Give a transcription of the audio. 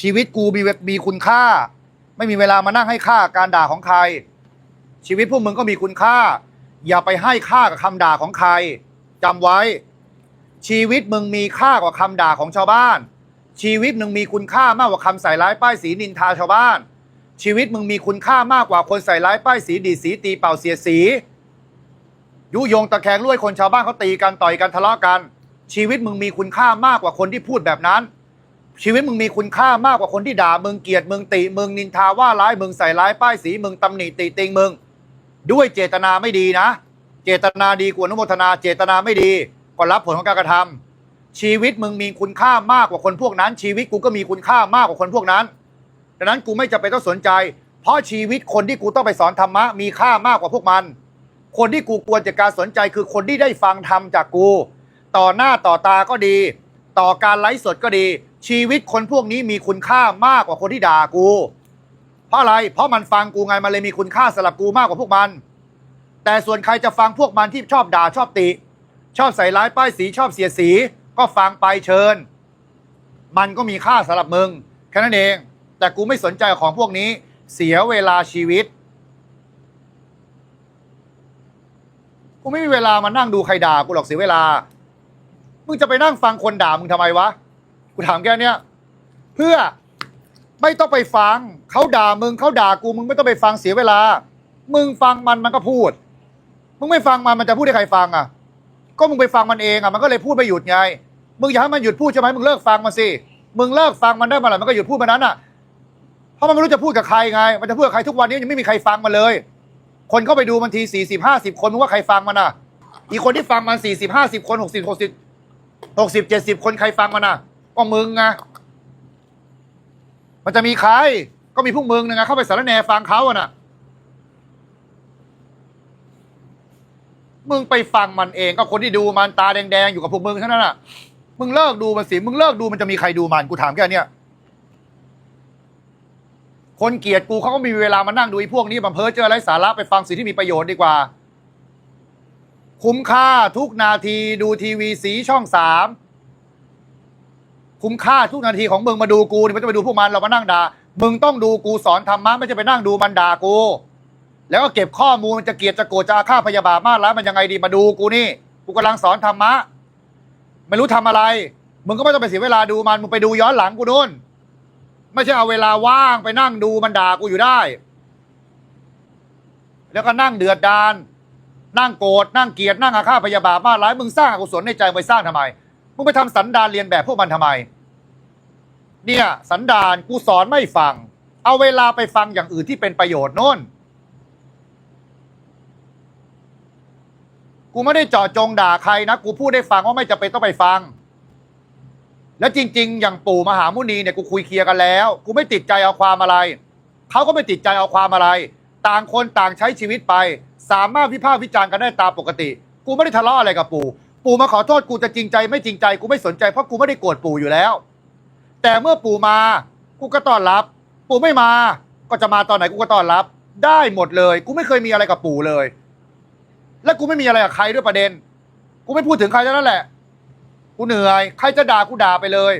ชีวิตกูมีมีคุณค่า ไม่มีเวลามานั่งให้ค่าการด่าของใคร ชีวิตพวกมึงก็มีคุณค่า อย่าไปให้ค่ากับคำด่าของใครจำไว้ ชีวิตมึงมีค่ากว่าคำด่าของชาวบ้าน ชีวิตมึงมีคุณค่ามากกว่าคำใส่ร้ายป้ายสีนินทาชาวบ้าน ชีวิตมึงมีคุณค่ามากกว่าคนใส่ร้ายป้ายสีดีสีตีเป่าเสียสี ยุยงตะแคงลุยคนชาวบ้านเขาตีกันต่อยกันทะเลาะกัน ชีวิตมึงมีคุณค่ามากกว่าคนที่พูดแบบนั้น ชีวิตมึงมีคุณค่ามากกว่าคนที่ด่ามึงเกลียดมึงติมึงนินทาว่าร้ายมึงใส่ร้ายป้ายสีมึงตำหนิติติงมึง ด้วยเจตนาไม่ดีนะ เจตนาดีกว่านุโมทนา เจตนาไม่ดีก็รับผลของการกระทำชีวิตมึงมีคุณค่ามากกว่าคนพวกนั้น ชีวิตกูก็มีคุณค่ามากกว่าคนพวกนั้นดังนั้นกูไม่จำเป็นต้องสนใจ เพราะชีวิตคนที่กูต้องไปสอนธรรมะมีค่ามากกว่าพวกมัน คนที่กูควรจะการสนใจคือคนที่ได้ฟังธรรมจากกู ต่อหน้าต่อตาก็ดี ต่อการไลฟ์สดก็ดี ชีวิตคนพวกนี้มีคุณค่ามากกว่าคนที่ด่ากู เพราะอะไร เพราะมันฟังกูไงมันเลยมีคุณค่าสำหรับกูมากกว่าพวกมัน แต่ส่วนใครจะฟังพวกมันที่ชอบด่าชอบติ ชอบใส่ร้ายป้ายสีชอบเสียสี ก็ฟังไปเชิญ มันก็มีค่าสำหรับมึงแค่นั้นเอง แต่กูไม่สนใจของพวกนี้ เสียเวลาชีวิตกูไม่มีเวลามานั่งดูใครด่ากูหรอกเสียเวลา มึงจะไปนั่งฟังคนด่ามึงทำไมวะ กูถามแค่เนี้ยเพื่อไม่ต้องไปฟังเขาด่ามึงเขาด่ากูมึงไม่ต้องไปฟังเสียเวลา มึงฟังมันมันก็พูด มึงไม่ฟังมันมันจะพูดให้ใครฟังอะ ก็มึงไปฟังมันเองอะมันก็เลยพูดไม่หยุดไง มึงอยากให้มันหยุดพูดใช่ไหมมึงเลิกฟังมันสิมึงเลิกฟังมันได้มื่อไหร่มันก็หยุดพูดมันนั้นอะเพราะมันไม่รู้จะพูดกับใครไง มันจะพูดกับใครทุกวันนี้ยังไม่มีใครฟังมันเลย คนเข้าไปดูมันทีสี่สิบห้าสิบคนมึงว่าใครฟังมันอะ อีกคนที่ฟังมันสี่สิบห้าสิบคนหกสิบหกสิบหกสิบเจ็ดสิบคนใครฟังมันอะ ก็มึงไงมันจะมีใคร ก็มีพวกมึงนะไงเข้าไปสารแหนฟังเขาอะนะมึงไปฟังมันเองก็คนที่ดูมันตาแดงๆอยู่กับพวกมึงเท่านั้นน่ะ มึงเลิกดูมันสิ มึงเลิกดูมันจะมีใครดูมันกูถามแค่เนี้ยคนเกลียดกูเขาก็มีเวลามานั่งดูไอ้พวกนี้บัมเพอเจออะไรสาระไปฟังสิ่งที่มีประโยชน์ดีกว่า คุ้มค่าทุกนาทีดูทีวีสีช่องสาม คุ้มค่าทุกนาทีของมึงมาดูกูนี่ไม่ต้องไปดูพวกมันเรามานั่งด่ามึงต้องดูกูสอนธรรมะไม่ใช่ไปนั่งดูมันด่ากู แล้วก็เก็บข้อมูลจะเกลียดจะโกรธจะอาฆาตพยาบาทมาร้ายมันยังไงดีมาดูกูนี่กูกำลังสอนธรรมะไม่รู้ทำอะไร มึงก็ไม่ต้องไปเสียเวลาดูมันมึงไปดูย้อนหลังกูนู่นไม่ใช่เอาเวลาว่างไปนั่งดูมันด่ากูอยู่ได้ แล้วก็นั่งเดือดดานนั่งโกรธนั่งเกลียดนั่งอาฆาตพยาบาทมากร้ายมึงสร้างอกุศลในใจไปสร้างทำไม มึงไปทำสันดานเรียนแบบพวกมันทำไม เนี่ย สันดานกูสอนไม่ฟัง เอาเวลาไปฟังอย่างอื่นที่เป็นประโยชน์โน่น กูไม่ได้เจาะจงด่าใครนะกูพูดได้ฟังว่าไม่จำเป็นต้องไปฟัง แล้วจริง ๆ อย่างปู่มหามุนีเนี่ยกูคุยเคลียร์กันแล้ว กูไม่ติดใจเอาความอะไรเขาก็ไม่ติดใจเอาความอะไร ต่างคนต่างใช้ชีวิตไป สามารถวิพากษ์วิจารณ์กันได้ตามปกติ กูไม่ได้ทะเลาะอะไรกับปู่ ปู่มาขอโทษกูจะจริงใจไม่จริงใจกูไม่สนใจเพราะกูไม่ได้โกรธปู่อยู่แล้ว แต่เมื่อปู่มากูก็ต้อนรับ ปู่ไม่มาก็จะมาตอนไหนกูก็ต้อนรับ ได้หมดเลย กูไม่เคยมีอะไรกับปู่เลย และกูไม่มีอะไรกับใครด้วยประเด็น กูไม่พูดถึงใครเท่านั้นแหละ กูเหนื่อย ใครจะด่ากูด่าไปเลย